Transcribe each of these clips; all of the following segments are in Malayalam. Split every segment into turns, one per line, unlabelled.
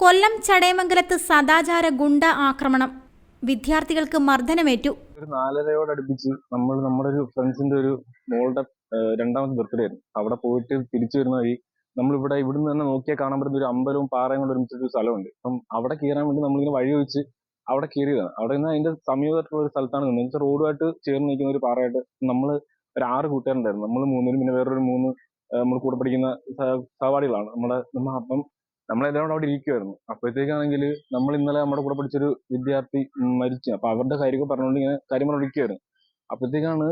കൊല്ലം ചടയമംഗലത്ത് സദാചാര ഗുണ്ട ആക്രമണം. വിദ്യാർത്ഥികൾക്ക് മർദ്ദനമേറ്റു.
ഒരു നാലരയോടടുപ്പിച്ച് നമ്മൾ നമ്മുടെ ഒരു ഫ്രണ്ട്സിന്റെ ഒരു മോളുടെ രണ്ടാമത്തെ ബർത്ത്ഡേ ആയിരുന്നു. അവിടെ പോയിട്ട് തിരിച്ചു വരുന്ന വഴി നമ്മളിവിടെ ഇവിടുന്ന് തന്നെ നോക്കിയാൽ കാണാൻ പറ്റുന്ന ഒരു അമ്പലവും പാറയും കൊണ്ട് ഒരുമിച്ചൊരു സ്ഥലമുണ്ട്. അപ്പം അവിടെ കയറാൻ വേണ്ടി നമ്മളിങ്ങനെ വഴി ഒഴിച്ച് അവിടെ കയറിയതാണ് അവിടെ നിന്ന് അതിന്റെ സമീപത്തുള്ള ഒരു സ്ഥലത്താണ് നിന്നത്. വെച്ചാൽ റോഡുമായിട്ട് ചേർന്ന് നിൽക്കുന്ന ഒരു പാറയായിട്ട് നമ്മൾ ഒരു ആറ് കൂട്ടുകാരുണ്ടായിരുന്നു. നമ്മൾ മൂന്നിനും പിന്നെ വേറൊരു മൂന്ന് നമ്മൾ കൂടെ പഠിക്കുന്ന സഹ- സഹപാഠികളാണ്. നമ്മുടെ നമ്മ അപ്പം നമ്മളെല്ലാവരും അവിടെ ഇരിക്കുമായിരുന്നു അപ്പോഴത്തേക്കാണെങ്കിൽ നമ്മൾ ഇന്നലെ നമ്മുടെ കൂടെ പഠിച്ചൊരു വിദ്യാർത്ഥി മരിച്ചു. അപ്പൊ അവരുടെ കാര്യമൊക്കെ പറഞ്ഞുകൊണ്ട് ഇങ്ങനെ കാര്യം പറഞ്ഞിരിക്കുവായിരുന്നു അപ്പോഴത്തേക്കാണ്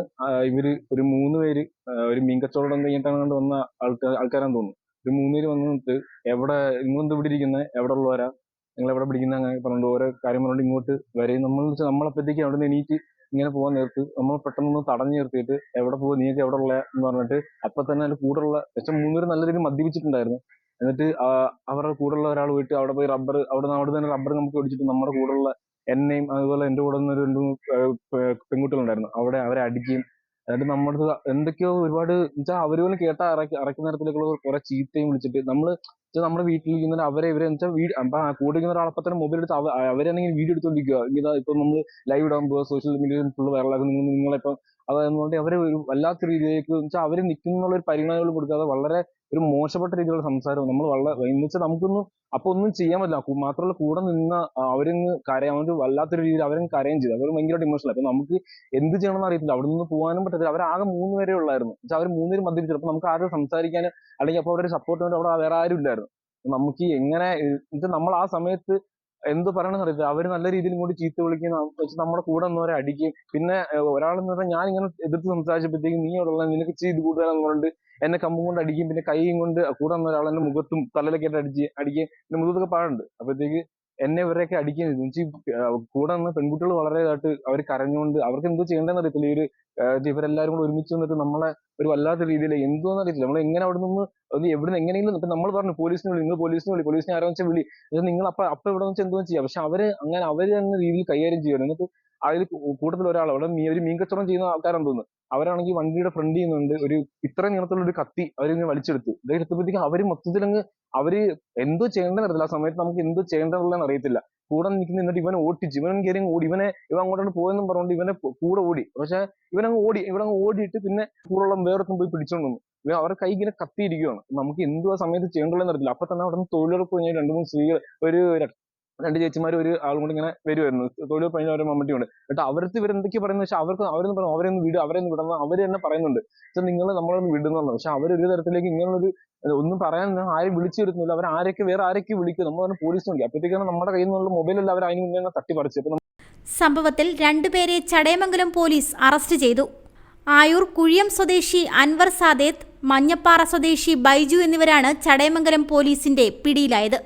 ഇവർ ഒരു മൂന്ന് പേര് ഒരു മീൻ കച്ചവടം കഴിഞ്ഞിട്ടാണ് കണ്ട് വന്ന ആൾക്കാർ ആൾക്കാരാന്ന് തോന്നുന്നു. ഒരു മൂന്ന് പേര് വന്നിട്ട് എവിടെ നിങ്ങളെന്ത് ഇവിടെ ഇരിക്കുന്നത് എവിടെ ഉള്ളവരാ? നിങ്ങൾ എവിടെ പിടിക്കുന്ന അങ്ങനെ പറഞ്ഞുകൊണ്ട് ഓരോ കാര്യം പറഞ്ഞുകൊണ്ട് ഇങ്ങോട്ട് വരെയും നമ്മൾ നമ്മളപ്പോഴത്തേക്ക് അവിടെ നിന്ന് എണീറ്റ് ഇങ്ങനെ പോകാൻ നേരത്ത് നമ്മൾ പെട്ടെന്ന് തടഞ്ഞു നിർത്തിയിട്ട് എവിടെ പോകും നീയൊക്കെ എവിടെ ഉള്ള? എന്ന് പറഞ്ഞിട്ട് അപ്പൊ തന്നെ അതിന്റെ കൂടെയുള്ള മൂന്ന് പേര് നല്ല രീതിയിൽ മദ്യപിച്ചിട്ടുണ്ടായിരുന്നു. എന്നിട്ട് അവരുടെ കൂടെയുള്ള ഒരാൾ പോയിട്ട് അവിടെ പോയി റബ്ബർ അവിടെ അവിടെ തന്നെ റബ്ബർ നമുക്ക് ഒടിച്ചിട്ട് നമ്മുടെ കൂടെയുള്ള എന്നെയും അതുപോലെ എന്റെ കൂടെ നിന്ന് രണ്ട് പെൺകുട്ടികളുണ്ടായിരുന്നു. അവിടെ അവരെ അടിക്കുകയും എന്നിട്ട് നമ്മുടെ എന്തൊക്കെയോ ഒരുപാട് വെച്ചാൽ അവർ പോലും കേട്ട അറക്കി അറക്കുന്ന തരത്തിലേക്കുള്ള കുറെ ചീത്തയും വിളിച്ചിട്ട് നമ്മൾ നമ്മുടെ വീട്ടിൽ ഇരിക്കുന്ന അവരെ ഇവരെ വെച്ചാൽ വീട് അപ്പൊ കൂടെ ഇരിക്കുന്ന ഒരാളപ്പം തന്നെ മൊബൈൽ എടുത്ത് അവ അവരാണെങ്കിൽ വീഡിയോ എടുത്തോണ്ടിരിക്കുക ഇതാ ഇപ്പൊ നമ്മൾ ലൈവ് ഇടാൻ പോവുക സോഷ്യൽ മീഡിയയിൽ ഫുള്ള് വൈറലാക്കും നിങ്ങൾ നിങ്ങളിപ്പം അതെന്നുകൊണ്ട് അവരെ ഒരു വല്ലാത്ത രീതിയിലേക്ക് വെച്ചാൽ അവർ നിൽക്കുന്നുള്ള ഒരു പരിഗണനകൾ കൊടുക്കാതെ വളരെ ഒരു മോശപ്പെട്ട രീതിയിലുള്ള സംസാരവും നമ്മൾ വളരെ എന്ന് വെച്ചാൽ നമുക്കൊന്നും അപ്പൊ ഒന്നും ചെയ്യാൻ പറ്റില്ല. മാത്രമല്ല കൂടെ നിന്ന അവരിന്ന് കരയാൻ അവർ വല്ലാത്തൊരു രീതിയിൽ അവരങ്ങ് കരയും ചെയ്തു. അവർ ഭയങ്കരമായിട്ട് ഇമോഷണൽ അപ്പൊ നമുക്ക് എന്ത് ചെയ്യണമെന്ന് അറിയത്തില്ല. അവിടെ നിന്ന് പോകാനും പറ്റത്തില്ല. അവരാകെ മൂന്ന് പേരെ ഉള്ളായിരുന്നു. വെച്ചാൽ അവർ മൂന്നുപേരും മദ്യപിച്ചു അപ്പൊ നമുക്ക് ആരും സംസാരിക്കാൻ അല്ലെങ്കിൽ അപ്പൊ അവരുടെ സപ്പോർട്ട് വേണ്ടി അവിടെ വേറെ ആരും ഇല്ലായിരുന്നു. നമുക്ക് എങ്ങനെ നമ്മൾ ആ സമയത്ത് എന്ത് പറയണമെന്ന് അറിയത്തില്ല അവർ നല്ല രീതിയിൽ കൂടി ചീത്ത വിളിക്കുന്ന വെച്ച് നമ്മുടെ കൂടെ നിന്നവരെ അടിക്കുകയും. പിന്നെ ഒരാളെന്ന് പറഞ്ഞാൽ ഞാൻ ഇങ്ങനെ എതിർത്ത് സംസാരിച്ചപ്പോഴത്തേക്ക് നീ ഉള്ള നിനക്ക് ചെയ്ത് കൂടുതലാന്ന് പറഞ്ഞിട്ട് എന്നെ കമ്പും കൊണ്ട് അടിക്കും പിന്നെ കൈയും കൊണ്ട് കൂടെ വന്ന ഒരാൾ മുഖത്തും തലയിലൊക്കെ ആയിട്ട് അടിച്ച് അടിക്കുകയും എന്റെ മുഖത്തൊക്കെ പാടുണ്ട്. അപ്പോഴത്തേക്ക് എന്നെ ഇവരെയൊക്കെ അടിക്കുകയും ചെയ്തു എന്നുവെച്ചാൽ കൂടെ നിന്ന് പെൺകുട്ടികൾ വളരെ ഇതായിട്ട് അവർ കരഞ്ഞുകൊണ്ട് അവർക്ക് എന്തോ ചെയ്യേണ്ടതെന്ന് അറിയത്തില്ല ഈ ഒരു ഇവരെല്ലാവരും കൂടെ ഒരുമിച്ച് വന്നിട്ട് നമ്മളെ ഒരു വല്ലാത്ത രീതിയിൽ എന്തോന്ന് അറിയത്തില്ല. നമ്മൾ എങ്ങനെ അവിടെ നിന്ന് ഒന്ന് എവിടെ നിന്ന് എങ്ങനെയെങ്കിലും നമ്മൾ പറഞ്ഞു പോലീസിനെ വിളി നിങ്ങൾ പോലീസിനെ വിളി പോലീസിനെ ആരാ വെച്ചാൽ വിളി? നിങ്ങൾ അപ്പൊ അപ്പൊ ഇവിടെ വെച്ച് എന്തോ ചെയ്യാം? പക്ഷെ അവർ അങ്ങനെ അവർ തന്നെ രീതിയിൽ കൈകാര്യം ചെയ്യണം എന്നിട്ട് അതിൽ കൂട്ടത്തിൽ ഒരാൾ അവിടെ ഒരു മീൻ കച്ചവടം ചെയ്യുന്ന ആൾക്കാരാണെന്ന് തോന്നുന്നു അവരാണെങ്കിൽ വണ്ടിയുടെ ഫ്രണ്ട് ചെയ്യുന്നുണ്ട് ഒരു ഇത്ര നീളത്തിലുള്ള ഒരു കത്തി അവരിങ്ങനെ വലിച്ചെടുത്തു. ഇത് എടുത്തപ്പോഴത്തേക്ക് അവർ മൊത്തത്തിൽ അങ്ങ് അവർ എന്തോ ചെയ്യേണ്ടതെന്ന് ആ സമയത്ത് നമുക്ക് എന്തോ ചെയ്യേണ്ടതെന്നുള്ളതെന്ന് അറിയത്തില്ല. കൂടെ നിൽക്കുന്ന എന്നിട്ട് ഇവനെ ഓട്ടിച്ച് ഇവനും കയറി ഓടി. ഇവനെ ഇവ അങ്ങോട്ടാണ് പോയെന്നും പറഞ്ഞുകൊണ്ട് ഇവനെ കൂടെ ഓടി. പക്ഷെ ഇവനങ്ങ് ഓടി ഇവനങ്ങ് ഓടിയിട്ട് പിന്നെ കൂടെയുള്ള വേറൊത്തും പോയി പിടിച്ചോണ്ട് വന്നു. ഇവൻ അവരുടെ കൈ ഇങ്ങനെ കത്തിയിരിക്കുകയാണ് നമുക്ക് എന്തോ ആ സമയത്ത് ചെയ്യേണ്ടതെന്ന് അറിയത്തില്ല. അപ്പൊ തന്നെ അവിടെ നിന്ന് തൊഴിലുറപ്പ് കഴിഞ്ഞ രണ്ട് മൂന്ന് സ്ത്രീകൾ ഒരു രണ്ട് ചേച്ചിമാർ ഒരു ആളും കൂടി ഇങ്ങനെ വരുമായിരുന്നു തൊഴിലുറപ്പ് കഴിഞ്ഞ ഒരു മമ്മട്ടിയുണ്ട് എന്നിട്ട് അവർക്ക് ഇവരെന്തൊക്കെ പറയുന്നത് പക്ഷെ അവർക്ക് അവരൊന്ന് പറഞ്ഞു അവരൊന്ന് വിടുക അവരൊന്ന് വിടുന്ന അവർ തന്നെ പറയുന്നുണ്ട്. പക്ഷെ നിങ്ങൾ നമ്മളൊന്ന് വിടുന്നുള്ളൂ പക്ഷെ അവർ ഒരു തരത്തിലേക്ക് ഒരു ഒന്നും പറയാൻ ആരും വിളിച്ചു വരുന്നില്ല. അവർ ആരൊക്കെ വേറെ ആരൊക്കെ വിളിക്കും. നമ്മൾ പറഞ്ഞു പോലീസ് വിളിക്കും. അപ്പോഴത്തേക്കാണ് നമ്മുടെ കയ്യിൽ നിന്നുള്ള മൊബൈലല്ല അവർ അതിന് മുന്നേ തട്ടി പറിച്ചു അപ്പൊ
സംഭവത്തിൽ രണ്ടുപേരെ ചടയമംഗലം പോലീസ് അറസ്റ്റ് ചെയ്തു. ആയൂർ കുഴിയം സ്വദേശി അൻവർ സാദേത്ത് മഞ്ഞപ്പാറ സ്വദേശി ബൈജു എന്നിവരാണ് ചടയമംഗലം പോലീസിന്റെ പിടിയിലായത്.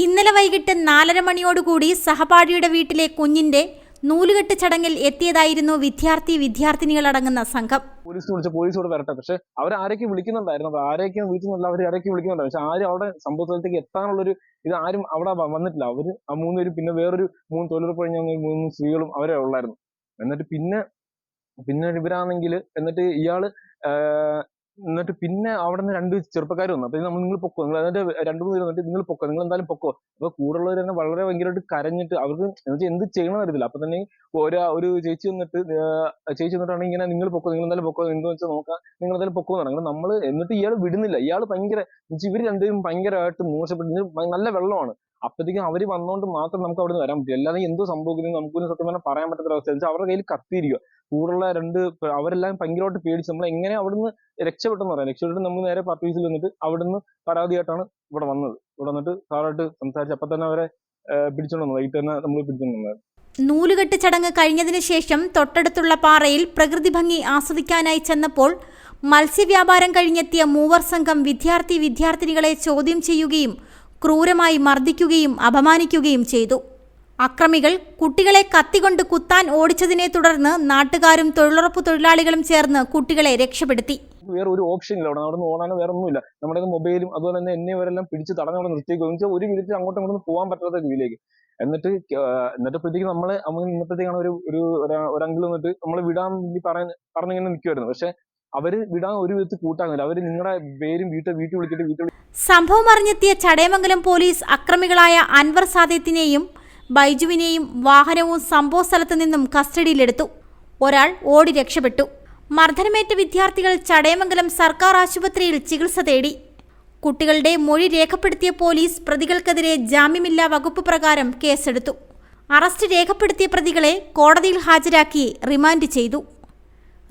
ഇന്നലെ വൈകിട്ട് നാലര മണിയോടുകൂടി സഹപാഠിയുടെ വീട്ടിലെ കുഞ്ഞിന്റെ നൂലുകെട്ട് ചടങ്ങിൽ എത്തിയതായിരുന്നു വിദ്യാർത്ഥി വിദ്യാർത്ഥിനികൾ അടങ്ങുന്ന സംഘം.
പോലീസ് വിളിച്ച പോലീസ് ഇവിടെ വരട്ടെ. പക്ഷെ അവർ ആരൊക്കെ വിളിക്കുന്നുണ്ടായിരുന്നു? ആരെയൊക്കെ വിളിക്കുന്നില്ല അവർ ആരൊക്കെ വിളിക്കുന്നുണ്ട് പക്ഷെ ആരും അവിടെ സംഭവ സ്ഥലത്തേക്ക് എത്താനുള്ളൊരു ഇത് ആരും അവിടെ വന്നിട്ടില്ല. അവർ ആ മൂന്ന് പേരും പിന്നെ വേറൊരു മൂന്ന് തൊഴിലുറപ്പ് കഴിഞ്ഞ മൂന്ന് സ്ത്രീകളും അവരെ ഉള്ളായിരുന്നു. എന്നിട്ട് പിന്നെ പിന്നെ ഇവരാണെങ്കിൽ എന്നിട്ട് ഇയാൾ എന്നിട്ട് പിന്നെ അവിടെ നിന്ന് രണ്ട് ചെറുപ്പക്കാർ വന്നു. അപ്പൊ നമ്മൾ നിങ്ങൾ പൊക്കോ? നിങ്ങൾ എന്നിട്ട് രണ്ടു മൂന്ന് പേര് നിങ്ങൾ പൊക്കോ? നിങ്ങൾ എന്തായാലും പൊക്കോ? അപ്പൊ കൂടെയുള്ളവർ തന്നെ വളരെ ഭയങ്കരമായിട്ട് കരഞ്ഞിട്ട് അവർക്ക് എന്നുവെച്ചാൽ എന്ത് ചെയ്യണമെന്ന് അറിയത്തില്ല. അപ്പൊ തന്നെ ഒരാ ഒരു ചേച്ചി വന്നിട്ട് ചേച്ചി വന്നിട്ടാണ് ഇങ്ങനെ നിങ്ങൾ പൊക്കോ? നിങ്ങൾ എന്തായാലും പൊക്കോ? എന്ത് വെച്ചാൽ നോക്കാം? നിങ്ങൾ എന്തായാലും പൊക്കോ എന്ന് പറഞ്ഞു നമ്മൾ എന്നിട്ട് ഇയാൾ വിടുന്നില്ല. ഇയാൾ ഭയങ്കര ഇവർ രണ്ടുപേരും ഭയങ്കരമായിട്ട് മോശപ്പെട്ട്. നല്ല വെള്ളമാണ്. അപ്പോഴത്തേക്കും അവർ വന്നോണ്ട് മാത്രം നമുക്ക് അവിടെ നിന്ന് വരാൻ പറ്റും അല്ലാതെ എന്തോ സംഭവിക്കുന്നത് നമുക്കൊന്നും സത്യം പറഞ്ഞാൽ പറയാൻ പറ്റാത്ത അവസ്ഥ വെച്ചാൽ അവരുടെ കയ്യിൽ കത്തിയിരിക്കുക കൂടുതലുള്ള രണ്ട് അവരെല്ലാം ഭയങ്കരമായിട്ട് പേടിച്ച് നമ്മൾ എങ്ങനെ അവിടുന്ന് രക്ഷപ്പെട്ടെന്ന് പറയാം. രക്ഷപ്പെട്ട് നമ്മൾ നേരെ പാർട്ടി വന്നിട്ട് അവിടുന്ന് പരാതിയായിട്ടാണ് ഇവിടെ വന്നത്. ഇവിടെ വന്നിട്ട് സാറായിട്ട് സംസാരിച്ച് അപ്പൊ തന്നെ അവരെ പിടിച്ചോണ്ട് വന്നു വൈകിട്ട് തന്നെ നമ്മൾ പിടിച്ചോണ്ട് വന്നത്.
നൂലുകെട്ട് ചടങ്ങ് കഴിഞ്ഞതിന് ശേഷം തൊട്ടടുത്തുള്ള പാറയിൽ പ്രകൃതി ഭംഗി ആസ്വദിക്കാനായി ചെന്നപ്പോൾ മത്സ്യവ്യാപാരം കഴിഞ്ഞെത്തിയ മൂവർ സംഘം വിദ്യാർത്ഥി വിദ്യാർത്ഥിനികളെ ചോദ്യം ചെയ്യുകയും ക്രൂരമായി മർദ്ദിക്കുകയും അപമാനിക്കുകയും ചെയ്തു. അക്രമികൾ കുട്ടികളെ കത്തികൊണ്ട് കുത്താൻ ഓടിച്ചതിനെ തുടർന്ന് നാട്ടുകാരും തൊഴിലുറപ്പ് തൊഴിലാളികളും ചേർന്ന് കുട്ടികളെ രക്ഷപ്പെടുത്തി.
വേറെ ഒരു ഓപ്ഷൻ ഇല്ല. അവിടെ അവിടെ ഓടാനോ വേറെ ഒന്നുമില്ല നമ്മുടെ മൊബൈലും അതുപോലെ തന്നെ എന്നെ ഇവരെല്ലാം പിടിച്ച് തടഞ്ഞ് അവിടെ നിർത്തിയേക്കും. എന്ന് വെച്ചാൽ ഒരു വിധത്തിൽ അങ്ങോട്ടും ഇങ്ങോട്ടും പോകാൻ പറ്റാത്ത രീതിയിലേക്ക്. എന്നിട്ട് എന്നിട്ടപ്പോഴത്തേക്ക് നമ്മൾ അമ്മ ഇന്നത്തേക്കാണ് ഒരു ഒരു ഒരു അങ്കിൾ വന്നിട്ട് നമ്മൾ വിടാൻ വേണ്ടി പറയാൻ പറഞ്ഞിങ്ങനെ നിൽക്കുമായിരുന്നു പക്ഷെ അവർ വിടാൻ ഒരു വിധത്തിൽ കൂട്ടാകുന്നില്ല. അവർ നിങ്ങളുടെ പേരും വീട്ടിൽ വീട്ടിൽ വിളിച്ചിട്ട് വീട്ടിൽ
സംഭവം അറിഞ്ഞെത്തിയ ചടയമംഗലം പോലീസ് അക്രമികളായ അൻവർ സാദിത്തിനെയും ബൈജുവിനെയും വാഹനവും സംഭവ സ്ഥലത്ത് നിന്നും കസ്റ്റഡിയിലെടുത്തു. ഒരാൾ ഓടി രക്ഷപ്പെട്ടു. മർദ്ദനമേറ്റ വിദ്യാർത്ഥികൾ ചടയമംഗലം സർക്കാർ ആശുപത്രിയിൽ ചികിത്സ തേടി. കുട്ടികളുടെ മൊഴി രേഖപ്പെടുത്തിയ പോലീസ് പ്രതികൾക്കെതിരെ ജാമ്യമില്ലാ വകുപ്പ് പ്രകാരം കേസെടുത്തു. അറസ്റ്റ് രേഖപ്പെടുത്തിയ പ്രതികളെ കോടതിയിൽ ഹാജരാക്കി റിമാൻഡ് ചെയ്തു.